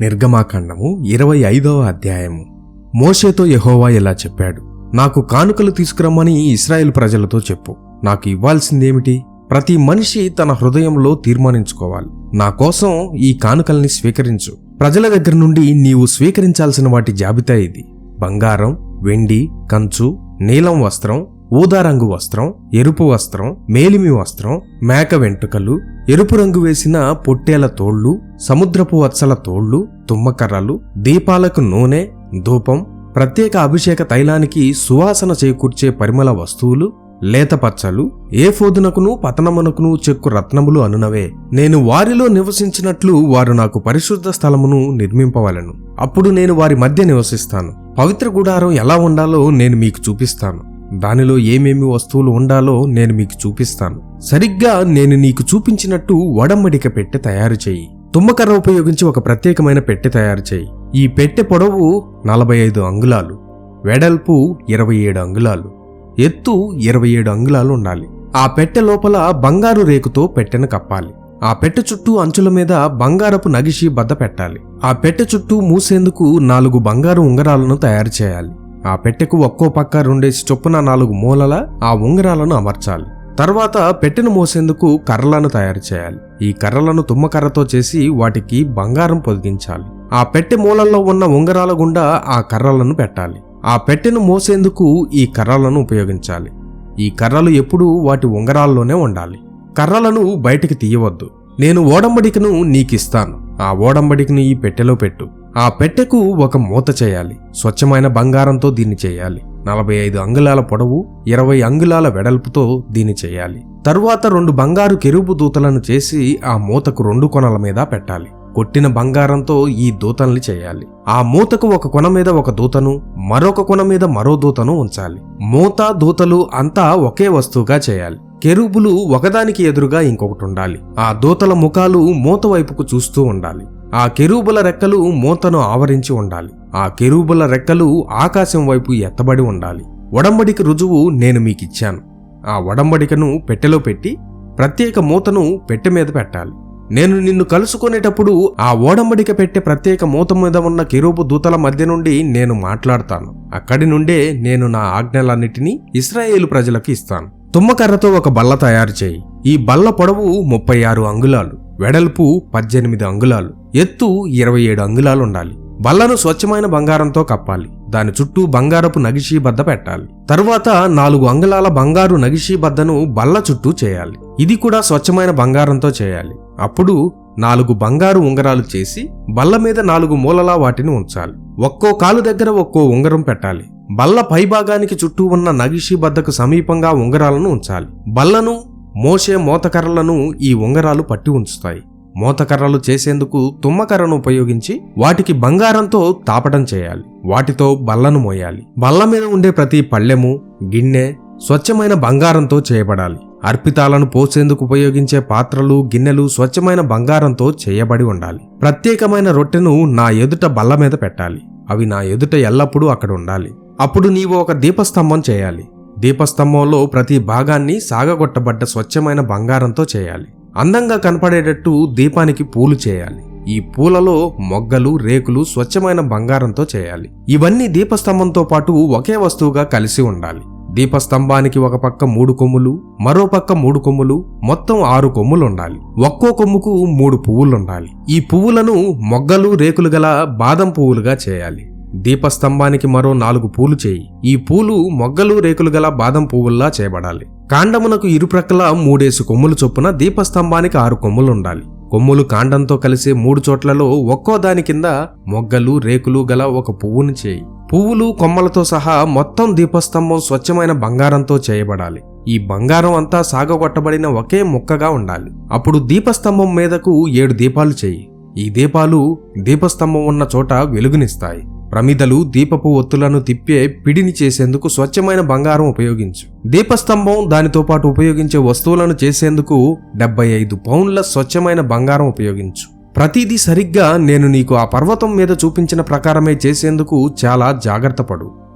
నిర్గమాకాండము ఇరవై ఐదవ అధ్యాయము. మోషేతో యహోవా ఇలా చెప్పాడు నాకు కానుకలు తీసుకురమ్మని ఈ ఇస్రాయేల్ ప్రజలతో చెప్పు. నాకు ఇవ్వాల్సిందేమిటి? ప్రతి మనిషి తన హృదయంలో తీర్మానించుకోవాలి. నా కోసం ఈ కానుకల్ని స్వీకరించు. ప్రజల దగ్గర నుండి నీవు స్వీకరించాల్సిన వాటి జాబితా ఇది. బంగారం వెండి కంచు నీలం వస్త్రం ఊదా రంగు వస్త్రం ఎరుపు వస్త్రం మేలిమి వస్త్రం మేక వెంట్రుకలు ఎరుపు రంగు వేసిన పొట్టేల తోళ్ళు సముద్రపు వత్సల తోళ్ళు తుమ్మకర్రలు దీపాలకు నూనె ధూపం ప్రత్యేక అభిషేక తైలానికి సువాసన చేకూర్చే పరిమళ వస్తువులు లేత పచ్చలు ఏ ఫోదునకును పతనమునకును చెక్కు రత్నములు అనునవే. నేను వారిలో నివసించినట్లు వారు నాకు పరిశుద్ధ స్థలమును నిర్మింపవలను. అప్పుడు నేను వారి మధ్య నివసిస్తాను. పవిత్ర గుడారం ఎలా ఉండాలో నేను మీకు చూపిస్తాను. దానిలో ఏమేమి వస్తువులు ఉండాలో నేను మీకు చూపిస్తాను. సరిగ్గా నేను నీకు చూపించినట్టు వడమడిక పెట్టె తయారు చేయి. తుమ్మకర్ర ఉపయోగించి ఒక ప్రత్యేకమైన పెట్టె తయారు చేయి. ఈ పెట్టె పొడవు నలభై ఐదు అంగుళాలు. వెడల్పు ఇరవై ఏడు అంగుళాలు. ఎత్తు ఇరవై ఏడు అంగుళాలు ఉండాలి. ఆ పెట్టె లోపల బంగారు రేకుతో పెట్టెను కప్పాలి. ఆ పెట్టె చుట్టూ అంచుల మీద బంగారపు నగిషి బద్ద పెట్టాలి. ఆ పెట్టె చుట్టూ మూసేందుకు నాలుగు బంగారు ఉంగరాలను తయారు చేయాలి. ఆ పెట్టెకు ఒక్కో పక్క రెండేసి చొప్పున నాలుగు మూలల ఆ ఉంగరాలను అమర్చాలి. తర్వాత పెట్టెను మోసేందుకు కర్రలను తయారు చేయాలి. ఈ కర్రలను తుమ్మకర్రతో చేసి వాటికి బంగారం పొదిగించాలి. ఆ పెట్టె మూలల్లో ఉన్న ఉంగరాల గుండా ఆ కర్రలను పెట్టాలి. ఆ పెట్టెను మోసేందుకు ఈ కర్రలను ఉపయోగించాలి. ఈ కర్రలు ఎప్పుడూ వాటి ఉంగరాల్లోనే ఉండాలి. కర్రలను బయటికి తీయవద్దు. నేను ఓడంబడికను నీకిస్తాను. ఆ ఓడంబడికను ఈ పెట్టెలో పెట్టు. ఆ పెట్టెకు ఒక మూత చేయాలి. స్వచ్ఛమైన బంగారంతో దీన్ని చేయాలి. నలభై ఐదు అంగుళాల పొడవు ఇరవై అంగుళాల వెడల్పుతో దీన్ని చేయాలి. తరువాత రెండు బంగారు కెరుపు దూతలను చేసి ఆ మూతకు రెండు కొనల మీద పెట్టాలి. కొట్టిన బంగారంతో ఈ దూతల్ని చేయాలి. ఆ మూతకు ఒక కొన మీద ఒక దూతను మరొక కొన మీద మరో దూతను ఉంచాలి. మూత దూతలు అంతా ఒకే వస్తువుగా చేయాలి. కెరూబులు ఒకదానికి ఎదురుగా ఇంకొకటి ఉండాలి. ఆ దూతల ముఖాలు మూత వైపుకు చూస్తూ ఉండాలి. ఆ కెరూబుల రెక్కలు మూతను ఆవరించి ఉండాలి. ఆ కెరూబుల రెక్కలు ఆకాశం వైపు ఎత్తబడి ఉండాలి. ఒడంబడిక రుజువు నేను మీకిచ్చాను. ఆ ఒడంబడికను పెట్టెలో పెట్టి ప్రత్యేక మూతను పెట్టె మీద పెట్టాలి. నేను నిన్ను కలుసుకునేటప్పుడు ఆ ఓడంబడిక పెట్టే ప్రత్యేక మూత మీద ఉన్న కిరూపు దూతల మధ్య నుండి నేను మాట్లాడతాను. అక్కడి నుండే నేను నా ఆజ్ఞలన్నిటినీ ఇస్రాయేలు ప్రజలకు ఇస్తాను. తుమ్మకర్రతో ఒక బల్ల తయారు చేయి. ఈ బల్ల పొడవు ముప్పై ఆరు అంగుళాలు వెడల్పు పద్దెనిమిది అంగుళాలు. ఎత్తు ఇరవై ఏడు అంగుళాలు ఉండాలి బల్లను స్వచ్ఛమైన బంగారంతో కప్పాలి. దాని చుట్టూ బంగారపు నగిషీ బద్ద పెట్టాలి. తరువాత నాలుగు అంగుళాల బంగారు నగిషీ బద్దను బల్ల చుట్టూ చేయాలి. ఇది కూడా స్వచ్ఛమైన బంగారంతో చేయాలి. అప్పుడు నాలుగు బంగారు ఉంగరాలు చేసి బల్ల మీద నాలుగు మూలలా వాటిని ఉంచాలి. ఒక్కో కాలు దగ్గర ఒక్కో ఉంగరం పెట్టాలి. బల్ల పైభాగానికి చుట్టూ ఉన్న నగిషీ బద్దకు సమీపంగా ఉంగరాలను ఉంచాలి. బల్లను మోసే మోతకర్రలను ఈ ఉంగరాలు పట్టి ఉంచుతాయి. మోతకర్రలు చేసేందుకు తుమ్మకర్రను ఉపయోగించి వాటికి బంగారంతో తాపటం చేయాలి. వాటితో బల్లను మోయాలి. బల్ల మీద ఉండే ప్రతి పళ్ళెము గిన్నె స్వచ్ఛమైన బంగారంతో చేయబడాలి. అర్పితాలను పోసేందుకు ఉపయోగించే పాత్రలు గిన్నెలు స్వచ్ఛమైన బంగారంతో చేయబడి ఉండాలి. ప్రత్యేకమైన రొట్టెను నా ఎదుట బల్ల మీద పెట్టాలి. అవి నా ఎదుట ఎల్లప్పుడూ అక్కడ ఉండాలి. అప్పుడు నీవు ఒక దీపస్తంభం చేయాలి. దీపస్తంభంలో ప్రతి భాగాన్ని సాగగొట్టబడ్డ స్వచ్ఛమైన బంగారంతో చేయాలి. అందంగా కనపడేటట్టు దీపానికి పూలు చేయాలి. ఈ పూలలో మొగ్గలు రేకులు స్వచ్ఛమైన బంగారంతో చేయాలి. ఇవన్నీ దీపస్తంభంతో పాటు ఒకే వస్తువుగా కలిసి ఉండాలి. దీపస్తంభానికి ఒక పక్క మూడు కొమ్ములు మరో పక్క మూడు కొమ్ములు మొత్తం ఆరు కొమ్ములు ఉండాలి. ఒక్కో కొమ్ముకు మూడు పువ్వులుండాలి. ఈ పువ్వులను మొగ్గలు రేకులు గల బాదం పువ్వులుగా చేయాలి. దీపస్తంభానికి మరో నాలుగు పూలు చేయి. ఈ పూలు మొగ్గలు రేకులు గల బాదం పువ్వుల్లా చేయబడాలి. కాండమునకు ఇరుప్రక్కల మూడేసి కొమ్ములు చొప్పున దీపస్తంభానికి ఆరు కొమ్ములు ఉండాలి. కొమ్ములు కాండంతో కలిసే మూడు చోట్లలో ఒక్కో దాని కింద మొగ్గలు రేకులు గల ఒక పువ్వును చేయి. పువ్వులు కొమ్మలతో సహా మొత్తం దీపస్తంభం స్వచ్ఛమైన బంగారంతో చేయబడాలి. ఈ బంగారం అంతా సాగగొట్టబడిన ఒకే ముక్కగా ఉండాలి. అప్పుడు దీపస్తంభం మీదకు ఏడు దీపాలు చేయి. ఈ దీపాలు దీపస్తంభం ఉన్న చోట వెలుగునిస్తాయి. ప్రమిదలు దీపపు ఒత్తులను తిప్పే పిడిని చేసేందుకు స్వచ్ఛమైన బంగారం ఉపయోగించు. దీపస్తంభం దానితో పాటు ఉపయోగించే వస్తువులను చేసేందుకు డెబ్బై ఐదు పౌండ్ల స్వచ్ఛమైన బంగారం ఉపయోగించు. ప్రతిదీ సరిగ్గా నేను నీకు ఆ పర్వతం మీద చూపించిన ప్రకారమే చేసేందుకు చాలా జాగ్రత్త పడు.